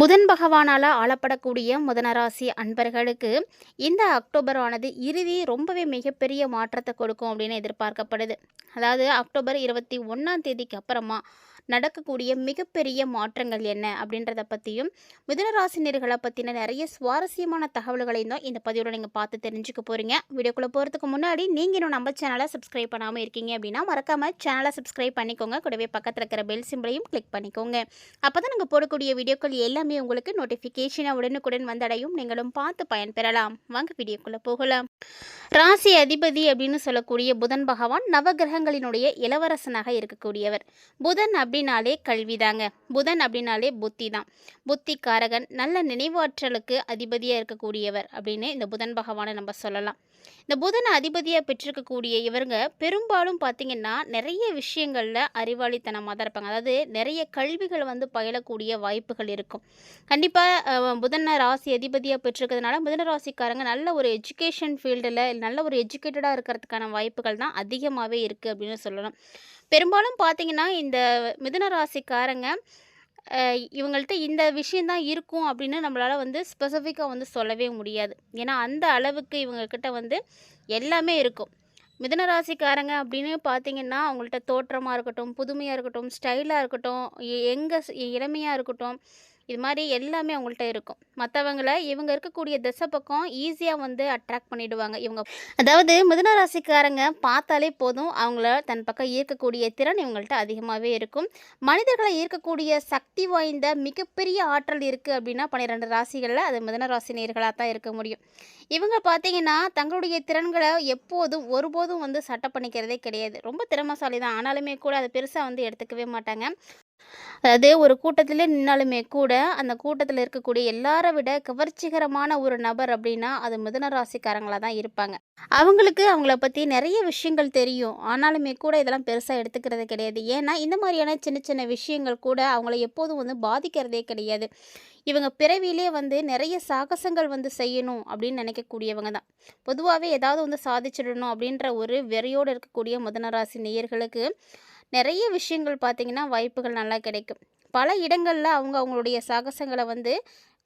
புதன் பகவானால் ஆளப்படக்கூடிய முதனராசி அன்பர்களுக்கு இந்த அக்டோபர் ஆனது இறுதி ரொம்பவே மிகப்பெரிய மாற்றத்தை கொடுக்கும் அப்படின்னு எதிர்பார்க்கப்படுது. அதாவது அக்டோபர் இருபத்தி ஒன்றாம் தேதிக்கு அப்புறமா நடக்கக்கூடிய மிகப்பெரிய மாற்றங்கள் என்ன அப்படின்றத பற்றியும் மிதுனராசினியர்களை பற்றின நிறைய சுவாரஸ்யமான தகவல்களையும் தான் இந்த பதிவோட நீங்கள் பார்த்து தெரிஞ்சுக்க போகிறீங்க வீடியோக்குள்ளே போகிறதுக்கு முன்னாடி நீங்கள் இன்னும் நம்ம சேனலை சப்ஸ்கிரைப் பண்ணாமல் இருக்கீங்க அப்படின்னா மறக்காமல் சேனலை சப்ஸ்கிரைப் பண்ணிக்கோங்க. கூடவே பக்கத்தில் இருக்கிற பெல் சிம்பிளையும் கிளிக் பண்ணிக்கோங்க. அப்போ தான் நாங்கள் போடக்கூடிய வீடியோக்கள் எல்லாமே உங்களுக்கு நோட்டிஃபிகேஷனாக உடனுக்குடன் வந்தடையும். நீங்களும் பார்த்து பயன்பெறலாம். வாங்க வீடியோக்குள்ளே போகலாம். ராசி அதிபதி அப்படின்னு சொல்லக்கூடிய புதன் பகவான் நவகிரகங்களினுடைய இளவரசனாக இருக்கக்கூடியவர். புதன் அப்படி அப்படின்னாலே கல்விதாங்க. புதன் அப்படின்னாலே புத்தி தான் புத்தி காரகன் நல்ல நினைவாற்றலுக்கு அதிபதியாக இருக்கக்கூடியவர் அப்படின்னு இந்த புதன் பகவானை நம்ம சொல்லலாம். இந்த புதனை அதிபதியாக பெற்றிருக்கக்கூடிய இவருங்க பெரும்பாலும் பார்த்திங்கன்னா நிறைய விஷயங்களில் அறிவாளித்தனமாக தான் இருப்பாங்க. அதாவது நிறைய கல்விகள் வந்து பயிலக்கூடிய வாய்ப்புகள் இருக்கும். கண்டிப்பாக புதன ராசி அதிபதியாக பெற்றிருக்கிறதுனால புதன ராசிக்காரங்க நல்ல ஒரு எஜுகேஷன் ஃபீல்டில் நல்ல ஒரு எஜுகேட்டடாக இருக்கிறதுக்கான வாய்ப்புகள் தான் அதிகமாகவே இருக்குது அப்படின்னு சொல்லலாம் பெரும்பாலும் பார்த்தீங்கன்னா இந்த மிதுன ராசிக்காரங்க இவங்கள்ட்ட இந்த விஷயந்தான் இருக்கும் அப்படின்னு நம்மளால் வந்து ஸ்பெசிஃபிக்காக வந்து சொல்லவே முடியாது. ஏன்னா அந்த அளவுக்கு இவங்கக்கிட்ட வந்து எல்லாமே இருக்கும். மிதுன ராசிக்காரங்க அப்படின்னு பார்த்தீங்கன்னா அவங்கள்ட்ட தோற்றமாக இருக்கட்டும் புதுமையாக இருக்கட்டும் ஸ்டைலாக இருக்கட்டும் எங்கே இளமையாக இருக்கட்டும் இது மாதிரி எல்லாமே அவங்கள்ட்ட இருக்கும். மற்றவங்கள இவங்க இருக்கக்கூடிய திசை பக்கம் ஈஸியாக வந்து அட்ராக்ட் பண்ணிடுவாங்க. இவங்க அதாவது மிதுன ராசிக்காரங்க பார்த்தாலே போதும். அவங்கள தன் பக்கம் ஈர்க்கக்கூடிய திறன் இவங்கள்ட்ட அதிகமாகவே இருக்கும். மனிதர்களை ஈர்க்கக்கூடிய சக்தி வாய்ந்த மிகப்பெரிய ஆற்றல் இருக்குது அப்படின்னா பன்னிரெண்டு ராசிகளில் அது மிதுன ராசி நேர்களாக தான் இருக்க முடியும். இவங்க பார்த்தீங்கன்னா தங்களுடைய திறன்களை எப்போதும் ஒருபோதும் வந்து சட்டை பண்ணிக்கிறதே கிடையாது. ரொம்ப திறமைசாலி தான் ஆனாலுமே கூட அதை பெருசாக வந்து எடுத்துக்கவே மாட்டாங்க. அதாவது ஒரு கூட்டத்திலே நின்னாலுமே கூட அந்த கூட்டத்தில் இருக்கக்கூடிய எல்லாரை விட கவர்ச்சிகரமான ஒரு நபர் அப்படின்னா அது மிதன ராசிக்காரங்களாக தான் இருப்பாங்க. அவங்களுக்கு அவங்கள பற்றி நிறைய விஷயங்கள் தெரியும். ஆனாலுமே கூட இதெல்லாம் பெருசாக எடுத்துக்கிறது கிடையாது. ஏன்னா இந்த மாதிரியான சின்ன சின்ன விஷயங்கள் கூட அவங்கள எப்போதும் வந்து பாதிக்கிறதே கிடையாது. இவங்க பிறவிலே வந்து நிறைய சாகசங்கள் வந்து செய்யணும் அப்படின்னு நினைக்கக்கூடியவங்க தான். பொதுவாகவே ஏதாவது வந்து சாதிச்சிடணும் அப்படின்ற ஒரு வெறியோடு இருக்கக்கூடிய முதனராசி நேயர்களுக்கு நிறைய விஷயங்கள் பார்த்திங்கன்னா வாய்ப்புகள் நல்லா கிடைக்கும். பல இடங்களில் அவங்க அவங்களுடைய சாகசங்களை வந்து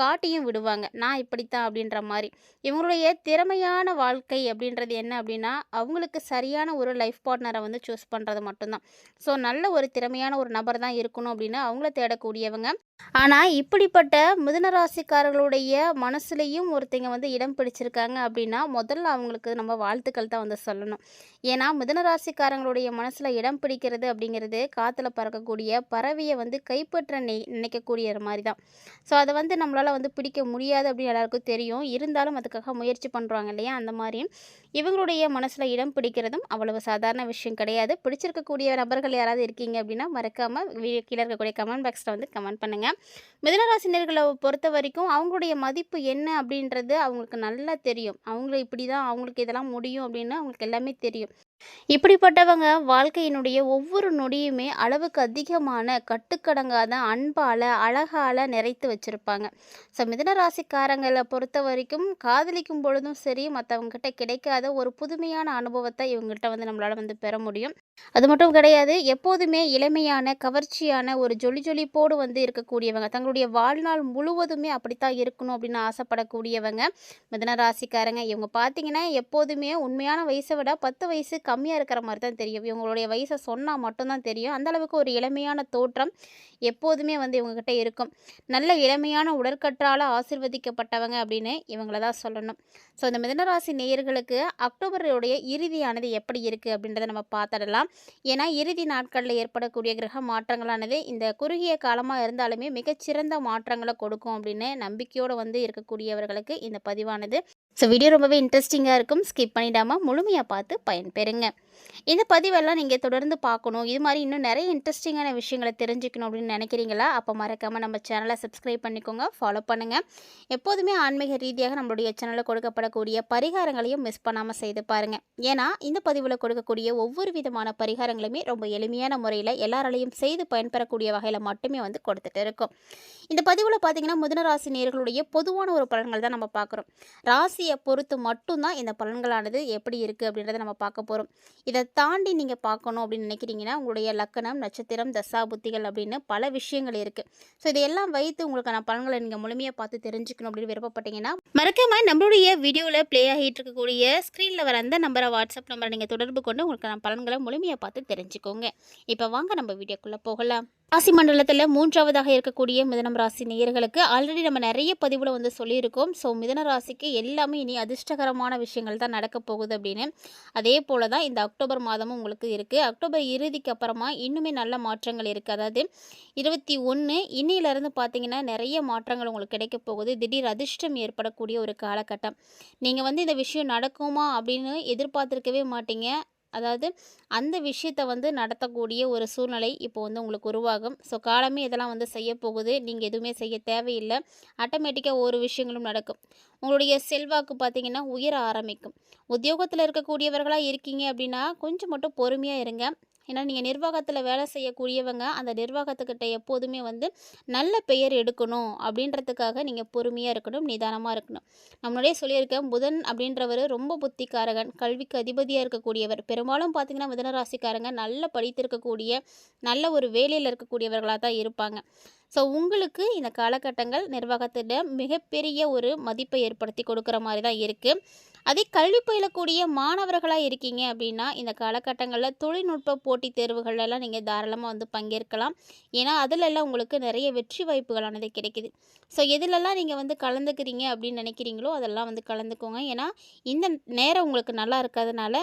காட்டியும் விடுவாங்க. நான் இப்படித்தான் அப்படின்ற மாதிரி. இவங்களுடைய திறமையான வாழ்க்கை அப்படின்றது என்ன அப்படின்னா அவங்களுக்கு சரியான ஒரு லைஃப் பார்ட்னரை வந்து சூஸ் பண்ணுறது மட்டும்தான். ஸோ நல்ல ஒரு திறமையான ஒரு நபர் தான் இருக்கணும் அப்படின்னு அவங்கள தேடக்கூடியவங்க. ஆனால் இப்படிப்பட்ட மிதுனராசிக்காரர்களுடைய மனசுலேயும் ஒருத்தங்க வந்து இடம் பிடிச்சிருக்காங்க அப்படின்னா முதல்ல அவங்களுக்கு நம்ம வாழ்த்துக்கள் தான் வந்து சொல்லணும். ஏன்னா மிதுனராசிக்காரங்களுடைய மனசில் இடம் பிடிக்கிறது அப்படிங்கிறது காற்றுல பறக்கக்கூடிய பறவையை வந்து கைப்பற்ற நினைக்கக்கூடிய மாதிரி தான். ஸோ அதை வந்து நம்மளால் வந்து பிடிக்க முடியாது அப்படின்னு எல்லாருக்கும் தெரியும். இருந்தாலும் அதுக்காக முயற்சி பண்ணுறாங்க இல்லையா? அந்த மாதிரி. இவங்களுடைய மனசில் இடம் பிடிக்கிறதும் அவ்வளவு சாதாரண விஷயம் கிடையாது. பிடிச்சிருக்கக்கூடிய நபர்கள் யாராவது இருக்கீங்க அப்படின்னா மறக்காமல் வீடியோ கீழே இருக்கக்கூடிய கமெண்ட் பாக்ஸில் வந்து கமெண்ட் பண்ணுங்கள் மிதனராசினியர்களை பொறுத்த வரைக்கும் அவங்களுடைய மதிப்பு என்ன அப்படின்றது அவங்களுக்கு நல்லா தெரியும். அவங்கள இப்படி தான் அவங்களுக்கு இதெல்லாம் முடியும் அப்படின்னு அவங்களுக்கு எல்லாமே தெரியும். இப்படிப்பட்டவங்க வாழ்க்கையினுடைய ஒவ்வொரு நொடியுமே அளவுக்கு அதிகமான கட்டுக்கடங்காத அன்பால் அழகால் நிறைத்து வச்சுருப்பாங்க. ஸோ மிதன ராசிக்காரங்களை பொறுத்த வரைக்கும் காதலிக்கும் பொழுதும் சரி மற்றவங்ககிட்ட கிடைக்காத ஒரு புதுமையான அனுபவத்தை இவங்ககிட்ட வந்து நம்மளால் வந்து பெற முடியும். அது மட்டும் கிடையாது எப்போதுமே இளமையான கவர்ச்சியான ஒரு ஜொலி ஜொலிப்போடு வந்து இருக்கக்கூடியவங்க. தங்களுடைய வாழ்நாள் முழுவதுமே அப்படித்தான் இருக்கணும் அப்படின்னு ஆசைப்படக்கூடியவங்க. மிதன ராசிக்காரங்க இவங்க பார்த்தீங்கன்னா எப்போதுமே உண்மையான வயசை விட பத்து வயசு கம்மியாக இருக்கிற மாதிரி தான் தெரியும். இவங்களுடைய வயசை சொன்னால் மட்டும்தான் தெரியும். அந்தளவுக்கு ஒரு இளமையான தோற்றம் எப்போதுமே வந்து இவங்ககிட்ட இருக்கும். நல்ல இளமையான உடற்கற்றால் ஆசிர்வதிக்கப்பட்டவங்க அப்படின்னு இவங்கள தான் சொல்லணும். ஸோ இந்த மிதனராசி நேயர்களுக்கு அக்டோபருடைய இறுதியானது எப்படி இருக்குது அப்படின்றத நம்ம பார்த்துடலாம். ஏன்னா இறுதி நாட்களில் ஏற்படக்கூடிய கிரக மாற்றங்களானது இந்த குறுகிய காலமாக இருந்தாலுமே மிகச்சிறந்த மாற்றங்களை கொடுக்கும் அப்படின்னு நம்பிக்கையோடு வந்து இருக்கக்கூடியவர்களுக்கு இந்த பதிவானது. ஸோ வீடியோ ரொம்பவே இன்ட்ரெஸ்டிங்காக இருக்கும். ஸ்கிப் பண்ணிடாமல் முழுமையாக பார்த்து பயன்பெறுங்க. இந்த பதிவெல்லாம் நீங்கள் தொடர்ந்து பார்க்கணும். இது மாதிரி இன்னும் நிறைய இன்ட்ரெஸ்டிங்கான விஷயங்களை தெரிஞ்சுக்கணும் அப்படின்னு நினைக்கிறீங்களா? அப்போ மறக்காமல் நம்ம சேனலை சப்ஸ்கிரைப் பண்ணிக்கோங்க. ஃபாலோ பண்ணுங்கள் எப்போதுமே ஆன்மீக ரீதியாக நம்மளுடைய சேனலில் கொடுக்கப்படக்கூடிய பரிகாரங்களையும் மிஸ் பண்ணாமல் செய்து பாருங்கள் ஏன்னா இந்த பதிவில் கொடுக்கக்கூடிய ஒவ்வொரு விதமான பரிகாரங்களுமே ரொம்ப எளிமையான முறையில் எல்லாராலையும் செய்து பயன்பெறக்கூடிய வகையில் மட்டுமே வந்து கொடுத்துட்டு இருக்கும். இந்த பதிவில் பார்த்தீங்கன்னா முதனராசி ராசி நேர்களுடைய பொதுவான ஒரு பலன்கள் தான் நம்ம பார்க்குறோம். ராசி ராசியை பொறுத்து மட்டும்தான் இந்த பலன்களானது எப்படி இருக்குது அப்படின்றத நம்ம பார்க்க போகிறோம் இதை தாண்டி நீங்கள் பார்க்கணும் அப்படின்னு நினைக்கிறீங்கன்னா உங்களுடைய லக்கணம் நட்சத்திரம் தசா புத்திகள் அப்படின்னு பல விஷயங்கள் இருக்குது ஸோ இதையெல்லாம் வைத்து உங்களுக்கான பலன்களை நீங்கள் முழுமையாக பார்த்து தெரிஞ்சுக்கணும் அப்படின்னு விருப்பப்பட்டீங்கன்னா மறக்காம நம்மளுடைய வீடியோவில் ப்ளே ஆகிட்டு இருக்கக்கூடிய ஸ்க்ரீனில் வர அந்த நம்பரை வாட்ஸ்அப் நம்பரை நீங்கள் தொடர்பு கொண்டு உங்களுக்கான பலன்களை முழுமையாக பார்த்து தெரிஞ்சுக்கோங்க. இப்போ வாங்க நம்ம வீடியோக்குள்ளே போகலாம். ராசி மண்டலத்தில் மூன்றாவதாக இருக்கக்கூடிய மிதனம் ராசி நேயர்களுக்கு ஆல்ரெடி நம்ம நிறைய பதிவில் வந்து சொல்லியிருக்கோம். ஸோ மிதன ராசிக்கு எல்லாமே இனி அதிர்ஷ்டகரமான விஷயங்கள் தான் நடக்க போகுது அப்படின்னு. அதே போல தான் இந்த அக்டோபர் மாதமும் உங்களுக்கு இருக்குது அக்டோபர் இறுதிக்கு அப்புறமா இன்னுமே நல்ல மாற்றங்கள் இருக்குது அதாவது இருபத்தி ஒன்று இன்னிலிருந்து பார்த்தீங்கன்னா நிறைய மாற்றங்கள் உங்களுக்கு கிடைக்க போகுது. திடீர் அதிர்ஷ்டம் ஏற்படக்கூடிய ஒரு காலகட்டம். நீங்கள் வந்து இந்த விஷயம் நடக்குமா அப்படின்னு எதிர்பார்த்துருக்கவே மாட்டீங்க. அதாவது அந்த விஷயத்தை வந்து நடத்தக்கூடிய ஒரு சூழ்நிலை இப்போ வந்து உங்களுக்கு உருவாகும். ஸோ காலமே இதெல்லாம் வந்து செய்ய போகுது நீங்கள் எதுவுமே செய்ய தேவையில்லை. ஆட்டோமேட்டிக்காக ஒரு விஷயங்களும் நடக்கும். உங்களுடைய செல்வாக்கு பார்த்திங்கன்னா உயர ஆரம்பிக்கும். உத்தியோகத்தில் இருக்கக்கூடியவர்களாக இருக்கீங்க அப்படின்னா கொஞ்சம் மட்டும் பொறுமையாக இருங்க. ஏன்னா நீங்கள் நிர்வாகத்தில் வேலை செய்யக்கூடியவங்க அந்த நிர்வாகத்துக்கிட்ட எப்போதுமே வந்து நல்ல பெயர் எடுக்கணும் அப்படின்றதுக்காக நீங்கள் பொறுமையாக இருக்கணும் நிதானமாக இருக்கணும். நம்மளுடைய சொல்லியிருக்கேன் புதன் அப்படின்றவர் ரொம்ப புத்திக்காரகன் கல்விக்கு அதிபதியாக இருக்கக்கூடியவர். பெரும்பாலும் பார்த்தீங்கன்னா மிதனராசிக்காரங்க நல்ல படித்திருக்கக்கூடிய நல்ல ஒரு வேலையில் இருக்கக்கூடியவர்களாக தான் இருப்பாங்க. ஸோ உங்களுக்கு இந்த காலகட்டங்கள் நிர்வாகத்திடம் மிகப்பெரிய ஒரு மதிப்பை ஏற்படுத்தி கொடுக்குற மாதிரி தான் இருக்குது அதே கல்வி பயிலக்கூடிய மாணவர்களாக இருக்கீங்க அப்படின்னா இந்த காலகட்டங்களில் தொழில்நுட்ப போட்டித் தேர்வுகளெல்லாம் நீங்கள் தாராளமாக வந்து பங்கேற்கலாம். ஏன்னா அதிலெல்லாம் உங்களுக்கு நிறைய வெற்றி வாய்ப்புகளானது கிடைக்குது. ஸோ எதிலெல்லாம் நீங்கள் வந்து கலந்துக்கிறீங்க அப்படின்னு நினைக்கிறீங்களோ அதெல்லாம் வந்து கலந்துக்கோங்க. ஏன்னா இந்த நேரம் உங்களுக்கு நல்லா இருக்கிறதுனால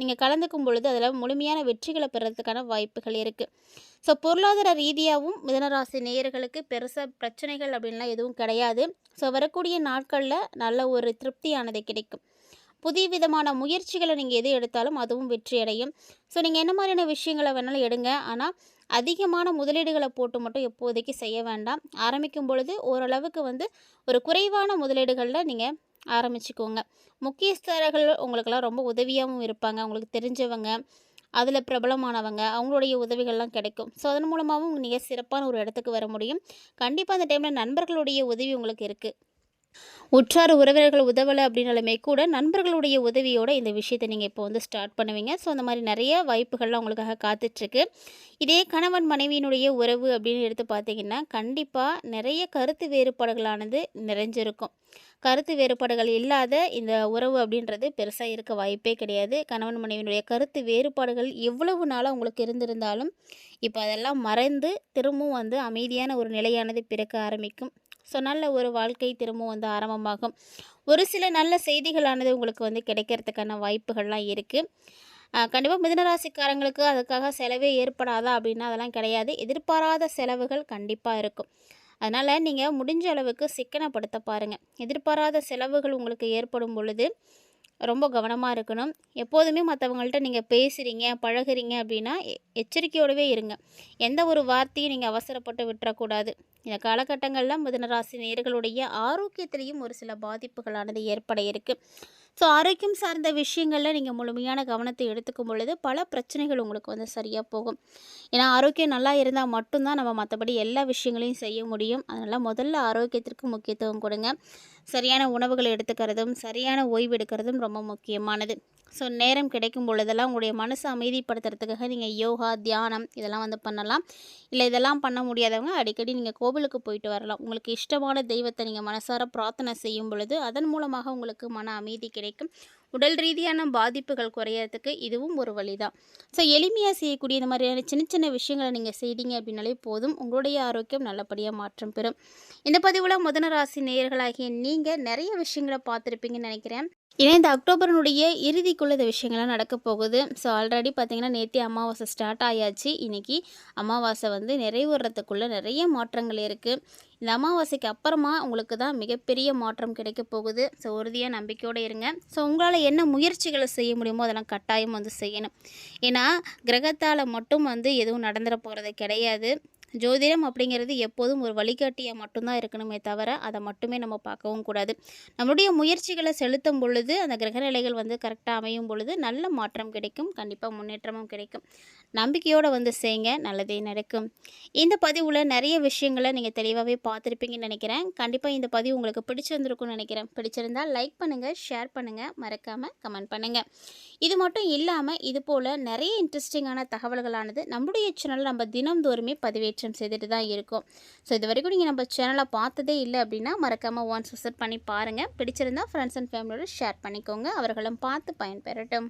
நீங்கள் கலந்துக்கும் பொழுது அதில் முழுமையான வெற்றிகளை பெறதுக்கான வாய்ப்புகள் இருக்குது ஸோ பொருளாதார ரீதியாகவும் மிதனராசி நேயர்களுக்கு பெருசாக பிரச்சனைகள் அப்படின்லாம் எதுவும் கிடையாது. ஸோ வரக்கூடிய நாட்களில் நல்ல ஒரு திருப்தியானது கிடைக்கும். புதிய விதமான முயற்சிகளை நீங்கள் எது எடுத்தாலும் அதுவும் வெற்றி அடையும் ஸோ நீங்கள் என்ன மாதிரியான விஷயங்களை வேணாலும் எடுங்க. ஆனால் அதிகமான முதலீடுகளை போட்டு மட்டும் எப்போதைக்கு செய்ய வேண்டாம். ஆரம்பிக்கும் பொழுது ஓரளவுக்கு வந்து ஒரு குறைவான முதலீடுகளில் நீங்கள் ஆரம்பிச்சுக்கோங்க. முக்கியஸ்தர்கள் உங்களுக்கெல்லாம் ரொம்ப உதவியாகவும் இருப்பாங்க. உங்களுக்கு தெரிஞ்சவங்க அதில் பிரபலமானவங்க அவங்களுடைய உதவிகள்லாம் கிடைக்கும். ஸோ அதன் மூலமாகவும் நீங்கள் சிறப்பான ஒரு இடத்துக்கு வர முடியும். கண்டிப்பாக அந்த டைமில் நண்பர்களுடைய உதவி உங்களுக்கு இருக்குது உற்றார் உறவினர்கள் உதவலை அப்படின்னாலுமே கூட நண்பர்களுடைய உதவியோட இந்த விஷயத்தை நீங்கள் இப்போ வந்து ஸ்டார்ட் பண்ணுவீங்க. ஸோ அந்த மாதிரி நிறைய வாய்ப்புகள்லாம் உங்களுக்காக காத்துட்ருக்கு. இதே கணவன் மனைவியினுடைய உறவு அப்படின்னு எடுத்து பார்த்தீங்கன்னா கண்டிப்பாக நிறைய கருத்து வேறுபாடுகளானது நிறைஞ்சிருக்கும். கருத்து வேறுபாடுகள் இல்லாத இந்த உறவு அப்படின்றது பெருசாக இருக்க வாய்ப்பே கிடையாது. கணவன் மனைவியினுடைய கருத்து வேறுபாடுகள் எவ்வளவு நாளாக உங்களுக்கு இருந்திருந்தாலும் இப்போ அதெல்லாம் மறைந்து திரும்பவும் வந்து அமைதியான ஒரு நிலையானது பிறக்க ஆரம்பிக்கும். ஸோ நல்ல ஒரு வாழ்க்கை திரும்பவும் வந்து ஆரம்பமாகும். ஒரு சில நல்ல செய்திகளானது உங்களுக்கு வந்து கிடைக்கிறதுக்கான வாய்ப்புகள்லாம் இருக்குது கண்டிப்பாக மிதனராசிக்காரங்களுக்கு அதுக்காக செலவே ஏற்படாதா அப்படின்னா அதெல்லாம் கிடையாது. எதிர்பாராத செலவுகள் கண்டிப்பாக இருக்கும். அதனால் நீங்கள் முடிஞ்ச அளவுக்கு சிக்கனப்படுத்த பாருங்கள் எதிர்பாராத செலவுகள் உங்களுக்கு ஏற்படும் பொழுது ரொம்ப கவனமாக இருக்கணும். எப்போதுமே மற்றவங்கள்ட்ட நீங்கள் பேசுகிறீங்க பழகுறீங்க அப்படின்னா எ- எச்சரிக்கையோடவே இருங்க. எந்த ஒரு வார்த்தையும் நீங்கள் அவசரப்பட்டு விட்டுறக்கூடாது. இந்த காலகட்டங்களில் மிதனராசி நேர்களுடைய ஆரோக்கியத்திலையும் ஒரு சில பாதிப்புகளானது ஏற்பட இருக்குது ஸோ ஆரோக்கியம் சார்ந்த விஷயங்களில் நீங்கள் முழுமையான கவனத்தை எடுத்துக்கும் பொழுது பல பிரச்சனைகள் உங்களுக்கு வந்து சரியாக போகும். ஏன்னா ஆரோக்கியம் நல்லா இருந்தால் மட்டும்தான் நம்ம மற்றபடி எல்லா விஷயங்களையும் செய்ய முடியும். அதனால் முதல்ல ஆரோக்கியத்திற்கு முக்கியத்துவம் கொடுங்க. சரியான உணவுகளை எடுத்துக்கிறதும் சரியான ஓய்வு எடுக்கிறதும் ரொம்ப முக்கியமானது. ஸோ நேரம் கிடைக்கும் பொழுதெல்லாம் உங்களுடைய மனசை அமைதிப்படுத்துறதுக்காக நீங்கள் யோகா தியானம் இதெல்லாம் வந்து பண்ணலாம். இல்லை இதெல்லாம் பண்ண முடியாதவங்க அடிக்கடி நீங்கள் கோவிலுக்கு போயிட்டு வரலாம். உங்களுக்கு இஷ்டமான தெய்வத்தை நீங்கள் மனசார பிரார்த்தனை செய்யும் பொழுது அதன் மூலமாக உங்களுக்கு மன அமைதி கிடைக்கும். உடல் ரீதியான பாதிப்புகள் குறையிறதுக்கு இதுவும் ஒரு வழி தான் ஸோ எளிமையாக செய்யக்கூடிய இந்த மாதிரியான சின்ன சின்ன விஷயங்களை நீங்கள் செய்தீங்க அப்படின்னாலே போதும். உங்களுடைய ஆரோக்கியம் நல்லபடியாக மாற்றம் பெறும். இந்த பதிவில் முதன ராசி நேயர்களாகிய நீங்கள் நிறைய விஷயங்களை பார்த்துருப்பீங்கன்னு நினைக்கிறேன். ஏன்னா இந்த அக்டோபரனுடைய இறுதிக்குள்ள இந்த விஷயங்கள்லாம் நடக்க போகுது. ஸோ ஆல்ரெடி பார்த்திங்கன்னா நேற்று அமாவாசை ஸ்டார்ட் ஆயாச்சு. இன்றைக்கி அமாவாசை வந்து நிறைவுறதுக்குள்ளே நிறைய மாற்றங்கள் இருக்குது இந்த அமாவாசைக்கு அப்புறமா உங்களுக்கு தான் மிகப்பெரிய மாற்றம் கிடைக்க போகுது. ஸோ உறுதியாக நம்பிக்கையோடு இருங்க. ஸோ உங்களால் என்ன முயற்சிகளை செய்ய முடியுமோ அதெல்லாம் கட்டாயம் வந்து செய்யணும். ஏன்னா கிரகத்தால் மட்டும் வந்து எதுவும் நடந்துட போகிறது கிடையாது. ஜோதிடம் அப்படிங்கிறது எப்போதும் ஒரு வழிகாட்டியாக மட்டும்தான் இருக்கணுமே தவிர அதை மட்டுமே நம்ம பார்க்கவும் கூடாது. நம்மளுடைய முயற்சிகளை செலுத்தும் பொழுது அந்த கிரகநிலைகள் வந்து கரெக்டாக அமையும் பொழுது நல்ல மாற்றம் கிடைக்கும் கண்டிப்பாக முன்னேற்றமும் கிடைக்கும். நம்பிக்கையோடு வந்து செய்யுங்க நல்லதே நடக்கும். இந்த பதிவில் நிறைய விஷயங்களை நீங்கள் தெளிவாகவே பார்த்துருப்பீங்கன்னு நினைக்கிறேன். கண்டிப்பாக இந்த பதிவு உங்களுக்கு பிடிச்சிருந்துருக்கும்னு நினைக்கிறேன். பிடிச்சிருந்தால் லைக் பண்ணுங்கள் ஷேர் பண்ணுங்கள் மறக்காமல் கமெண்ட் பண்ணுங்கள் இது மட்டும் இல்லாமல் இது போல் நிறைய இன்ட்ரெஸ்டிங்கான தகவல்களானது நம்முடைய சேனலில் நம்ம தினம்தோறுமே பதிவேற்று பதிவேற்றம் செய்துட்டு தான் இருக்கும். ஸோ இது வரைக்கும் நீங்கள் நம்ம சேனலை பார்த்ததே இல்லை அப்படின்னா மறக்காமல் ஒன்ஸ் விசிட் பண்ணி பாருங்கள் பிடிச்சிருந்தா ஃப்ரெண்ட்ஸ் அண்ட் ஃபேமிலியோட ஷேர் பண்ணிக்கோங்க. அவர்களும் பார்த்து பயன்பெறட்டும்.